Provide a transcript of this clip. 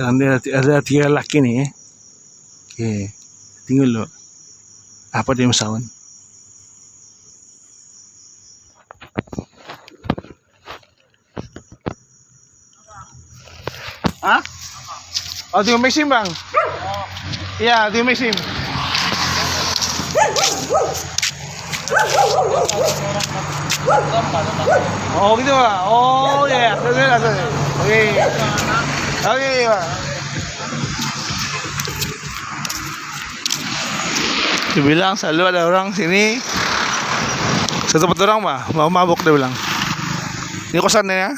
So, ada, ada tiga lelaki ni eh. Okay. Tengok dulu. Apa dia masawan? Ha? Oh, tengok Maxim bang? Ya, tengok Maxim. Oh, gitu ba? Oh, yeah. Okay. Okay, ba? Dia bilang selalu ada orang sini. Satu orang mah Mau mabuk dia bilang. Ini kosannya ya